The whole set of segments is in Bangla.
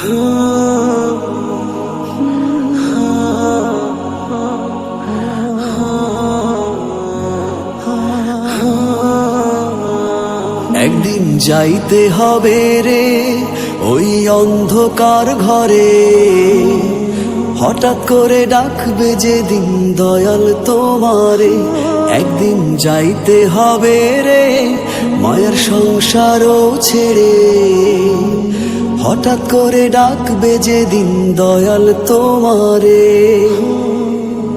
একদিন যাইতে হবে রে ওই অন্ধকার ঘরে। হঠাৎ করে ডাকবে যেদিন দয়াল তোমারে। একদিন যাইতে হবে রে মায়ের সংসারও ছেড়ে। হঠাৎ করে ডাকবে যেদিন দয়াল তোমারে।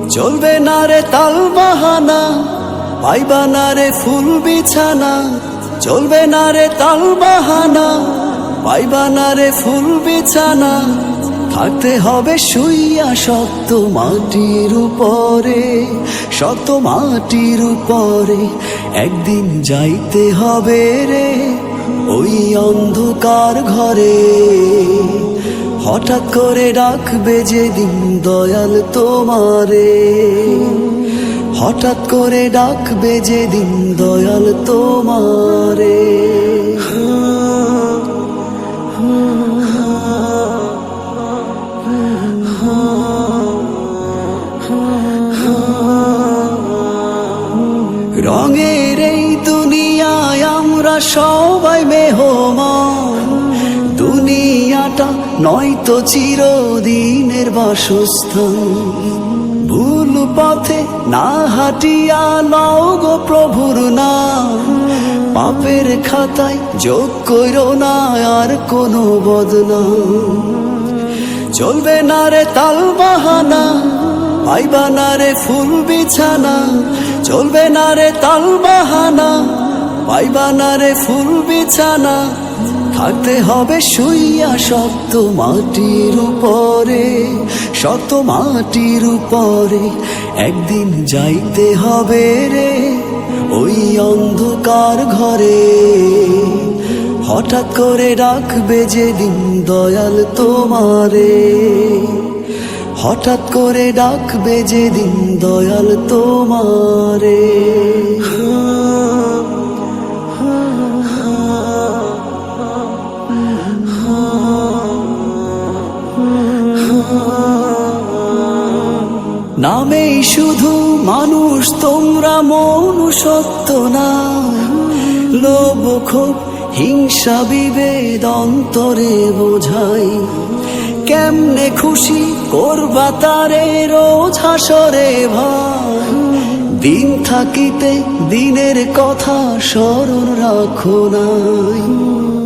চলবে না রে তাল বাহানা, পাইবা না রে ফুল বিছানা। চলবে না রে তাল বাহানা, পাইবা না রে ফুল বিছানা। থাকতে হবে শুইয়া শক্ত মাটির উপরে, শক্ত মাটির উপরে। একদিন যাইতে হবে রে ওই অন্ধকার ঘরে হঠাৎ করে ডাকবে যেদিন দয়াল তোমারে। হঠাৎ করে ডাকবে যেদিন দয়াল তোমারে। রঙের এই আমরা সবাই মেহমান। দুনিয়াটা নয়তো চিরদিনের বাসস্থান। ভুল পথে না হাটিয়া লও গো প্রভুর নাম। পাপের খাতায় যোগ করো না আর কোনো বদনাম। চলবে না রে তাল বাহানা, পাইবা না রে ফুল বিছানা। চলবে না রে তাল বাহানা পাইবা না রে ফুল বিছানা, থাকতে হবে শুইয়া শক্ত মাটির উপরে, শক্ত মাটির উপরে একদিন যাইতে হবে রে, ওই অন্ধকার ঘরে। হঠাৎ করে ডাকবে যেদিন দয়াল তোমারে, হঠাৎ করে ডাকবে যেদিন দয়াল তোমারে। নামেই শুধু মানুষ, তোমরা মনুষ্যত্ব না। লোভ, ক্ষোভ, হিংসা, বিভেদ অন্তরে বোঝাই। কেমনে খুশি করবা তারে রোজ হাসরে ভাই। দিন থাকিতে দিনের কথা স্মরণ রাখো নাই।